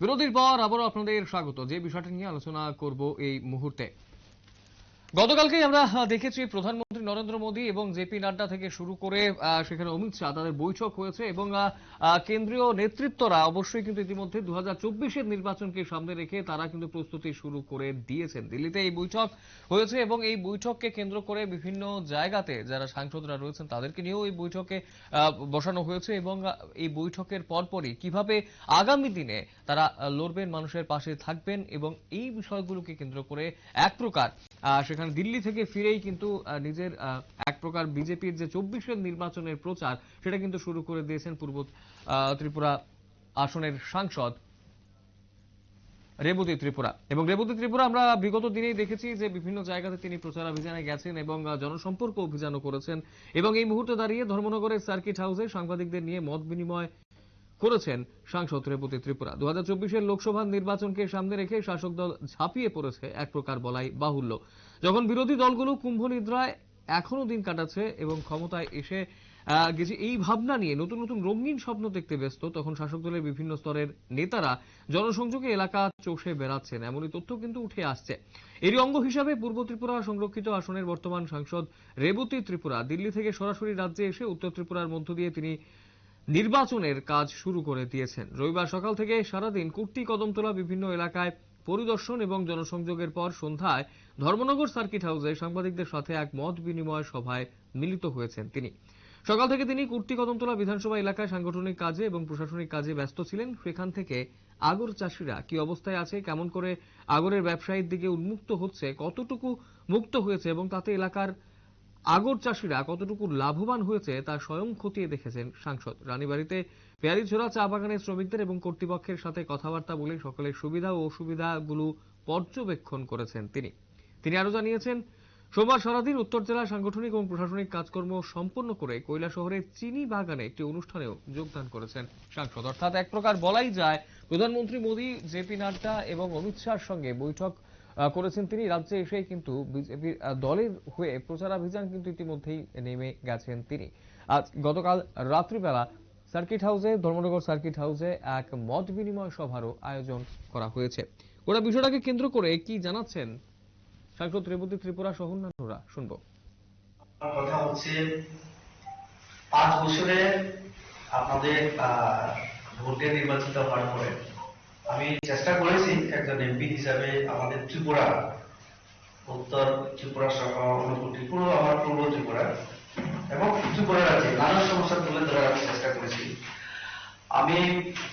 বিরতির পর আবারও আপনাদের স্বাগত। যে বিষয়টা নিয়ে আলোচনা করব এই মুহূর্তে। গতকালকেই আমরা দেখেছি প্রধানমন্ত্রী নরেন্দ্র মোদী এবং জেপি নাড্ডা থেকে শুরু করে সেখানে অমিত শাহ তাদের বৈঠক হয়েছে এবং কেন্দ্রীয় নেতৃত্বরা অবশ্যই কিন্তু ইতিমধ্যে দু হাজার নির্বাচনকে সামনে রেখে তারা কিন্তু প্রস্তুতি শুরু করে দিয়েছেন। দিল্লিতে এই বৈঠক হয়েছে এবং এই বৈঠককে কেন্দ্র করে বিভিন্ন জায়গাতে যারা সাংসদরা রয়েছেন তাদেরকে নিয়েও এই বৈঠকে বসানো হয়েছে এবং এই বৈঠকের পরপরই কীভাবে আগামী দিনে তারা লড়বেন, মানুষের পাশে থাকবেন এবং এই বিষয়গুলোকে কেন্দ্র করে এক প্রকার সেখানে দিল্লি থেকে ফিরেই কিন্তু নিজের এক প্রকার বিজেপির যে চব্বিশের নির্বাচনের প্রচার, সেটা কিন্তু শুরু করে দিয়েছেন পূর্ব ত্রিপুরা আসনের সাংসদ রেবতী ত্রিপুরা। এবং রেবতী ত্রিপুরা আমরা বিগত দিনেই দেখেছি যে বিভিন্ন জায়গাতে তিনি প্রচার অভিযানে গেছেন এবং জনসম্পর্ক অভিযানও করেছেন। এবং এই মুহূর্তে দাঁড়িয়ে ধর্মনগরের সার্কিট হাউসে সাংবাদিকদের নিয়ে মত বিনিময় করেছেন সাংসদ রেবতী ত্রিপুরা। দু হাজার লোকসভা নির্বাচনকে সামনে রেখে শাসক দল ঝাঁপিয়ে পড়েছে এক প্রকার বলাই বাহুল্য। যখন বিরোধী দলগুলো কুম্ভ নিদ্রায় এখনও দিন কাটাচ্ছে এবং ক্ষমতায় এসে গেছে এই ভাবনা নিয়ে নতুন নতুন রঙিন স্বপ্ন দেখতে ব্যস্ত, তখন শাসক দলের বিভিন্ন স্তরের নেতারা জনসংযোগে এলাকা চষে বেড়াচ্ছেন। এমনই তথ্য কিন্তু উঠে আসছে। এরই অঙ্গ হিসাবে পূর্ব ত্রিপুরা সংরক্ষিত আসনের বর্তমান সাংসদ রেবতী ত্রিপুরা দিল্লি থেকে সরাসরি রাজ্যে এসে উত্তর ত্রিপুরার মধ্য দিয়ে তিনি নির্বাচনের কাজ শুরু করে দিয়েছেন। রবিবার সকাল থেকে সারাদিন কুর্তি কদমতলা বিভিন্ন এলাকায় পরিদর্শন এবং জনসংযোগের পর সন্ধ্যায় ধর্মনগর সার্কিট হাউসে সাংবাদিকদের সাথে এক মত বিনিময় সভায় মিলিত হয়েছেন তিনি। সকাল থেকে তিনি কুর্তি কদমতলা বিধানসভা এলাকায় সাংগঠনিক কাজে এবং প্রশাসনিক কাজে ব্যস্ত ছিলেন। সেখান থেকে আগর চাষিরা কি অবস্থায় আছে, কেমন করে আগরের ব্যবসায়ীর দিকে উন্মুক্ত হচ্ছে, কতটুকু মুক্ত হয়েছে এবং তাতে এলাকার আগর চাষিরা কতটুকু লাভবান হয়েছে তা স্বয়ং খতিয়ে দেখেছেন সাংসদ। রানীবাড়িতে পেয়ারিছড়া চা বাগানের শ্রমিকদের এবং কর্তৃপক্ষের সাথে কথাবার্তা বলে সকলের সুবিধা ও অসুবিধাগুলো পর্যবেক্ষণ করেছেন তিনি। তিনি আরও জানিয়েছেন, সোমবার সারাদিন উত্তর জেলা সাংগঠনিক এবং প্রশাসনিক কাজকর্ম সম্পন্ন করে কৈলা শহরের চিনি বাগানে একটি অনুষ্ঠানেও যোগদান করেছেন সাংসদ। অর্থাৎ এক প্রকার বলাই যায়, প্রধানমন্ত্রী মোদী, জেপি নাড্ডা এবং অমিত শাহর সঙ্গে বৈঠক করেছেন তিনি। রাজ্যে এসেই কিন্তু বিজেপির দলের হয়ে প্রচারাভিযান কিন্তু ইতিমধ্যেই নেমে গেছেন তিনি। আজ গতকাল রাত্রিবেলা সার্কিট হাউসে, ধর্মনগর সার্কিট হাউসে এক মত বিনিময় সভারও আয়োজন করা হয়েছে। ওরা বিষয়টাকে কেন্দ্র করে কি জানাচ্ছেন সাংসদ রেবতী ত্রিপুরা সহ অন্যান্যরা শুনব কথা হচ্ছে, পাঁচ বছরে আপনাদের ভোটে নির্বাচিত হওয়ার পরে আমি চেষ্টা করেছি একজন এমপি হিসাবে আমাদের ত্রিপুরা, উত্তর ত্রিপুরা সহ অনুকূটি পুরো আমার পূর্ব ত্রিপুরা এবং ত্রিপুরা রাজ্যে নানা সমস্যা তুলে ধরার আমি চেষ্টা করেছি। আমি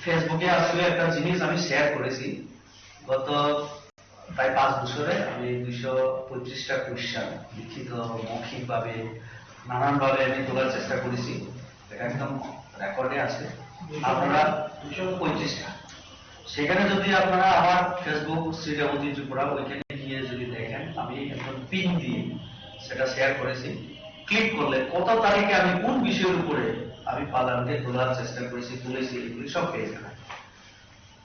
ফেসবুকে আসলে একটা জিনিস আমি শেয়ার করেছি। গত প্রায় পাঁচ বছরে আমি দুইশো পঁয়ত্রিশটা কোয়েশ্চান লিখিত মৌখিক ভাবে নানান ভাবে আমি তোলার চেষ্টা করেছি। এটা একদম রেকর্ডে আছে। আপনারা দুশো পঁয়ত্রিশটা সেখানে যদি আপনারা আমার ফেসবুক শ্রীরামতী ত্রিপুরা, ওইখানে গিয়ে যদি দেখেন, আমি একদম পিন দিয়ে সেটা শেয়ার করেছি। ক্লিক করলে কত তারিখে আমি কোন বিষয়ের উপরে আমি পার্লামেন্টে তোলার চেষ্টা করেছি তুলেছি এগুলি সব পেয়ে যাবেন।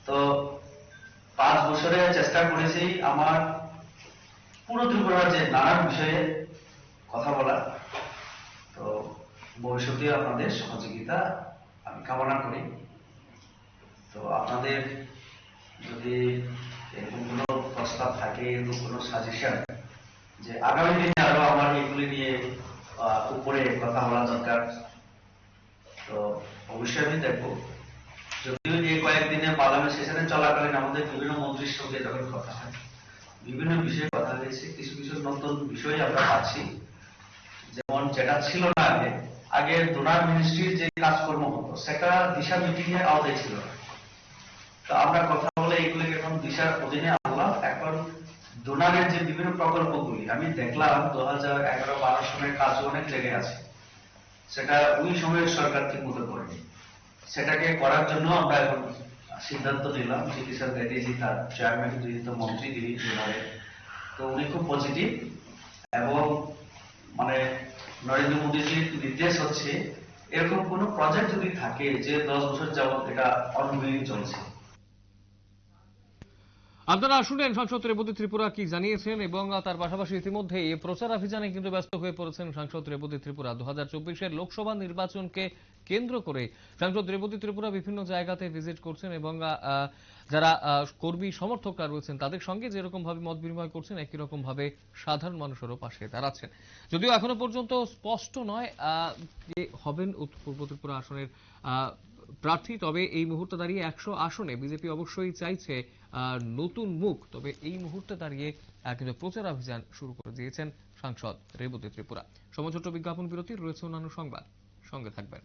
তো পাঁচ বছরে চেষ্টা করেছি আমার পুরো ত্রিপুরার যে নানান বিষয়ে কথা বলা তো ভবিষ্যতে আপনাদের সহযোগিতা আমি কামনা করি। তো আপনাদের যদি এরকম কোনো প্রস্তাব থাকে, এরকম কোনো সাজেশন যে আগামী দিনে আরও আমার এগুলি নিয়ে উপরে কথা বলা দরকার, তো অবশ্যই আমি দেখব। যদিও এই কয়েকদিনে পার্লামেন্ট সেশনে চলাকালীন আমাদের বিভিন্ন মন্ত্রীর সঙ্গে যখন কথা হয়, বিভিন্ন বিষয়ে কথা হয়েছে, কিছু কিছু নতুন বিষয় আমরা পাচ্ছি। যেমন যেটা ছিল না আগে আগে ডোনার মিনিস্ট্রির যে কাজকর্ম হতো, সেটা দিশা মিটিং এর আওতায় ছিল না। তো আমরা কথা বলে এগুলোকে এখন দিশার অধীনে আনলাম। এখন ডোনারের যে বিভিন্ন প্রকল্পগুলি, আমি দেখলাম দু হাজার এগারো বারো সময়ের কাজ অনেক জায়গায় আছে। সেটা ওই সময়ের সরকার ঠিক মতো করেনি। সেটাকে করার জন্য আমরা এখন সিদ্ধান্ত নিলাম, চিকিৎসা ব্যাটার্জি তার চেয়ারম্যান গৃহীত মন্ত্রী, তিনি এবারে তো উনি খুব পজিটিভ এবং মানে নরেন্দ্র মোদীজির নির্দেশ হচ্ছে, এরকম কোনো প্রজেক্ট যদি থাকে যে দশ বছর যাবত এটা অনগোয়িং চলছে আপনারা শুনেন সাংসদ রেবতী ত্রিপুরা কি জানিয়েছেন এবং তার পাশাপাশি ইতিমধ্যে প্রচারাভিযানে কিন্তু ব্যস্ত হয়ে পড়েছেন সাংসদ রেবতী ত্রিপুরা। দু হাজার লোকসভা নির্বাচনকে কেন্দ্র করে সাংসদ রেবতী ত্রিপুরা বিভিন্ন জায়গাতে ভিজিট করছেন এবং যারা কর্মী সমর্থকরা রয়েছেন, তাদের সঙ্গে যেরকম ভাবে মত বিনিময় করছেন, একই রকম ভাবে সাধারণ মানুষেরও পাশে দাঁড়াচ্ছেন। যদিও এখনও পর্যন্ত স্পষ্ট নয় কে হবেন পূর্ব ত্রিপুরা আসনের প্রার্থী, তবে এই মুহূর্তে দাঁড়িয়ে একশো আসনে বিজেপি অবশ্যই চাইছে নতুন মুখ। তবে এই মুহূর্তে দাঁড়িয়ে কিন্তু প্রচার অভিযান শুরু করে দিয়েছেন সাংসদ রেবতী ত্রিপুরা। ছোট্ট বিজ্ঞাপন বিরতি রয়েছে অন্যান্য সংবাদ। সঙ্গে থাকবেন।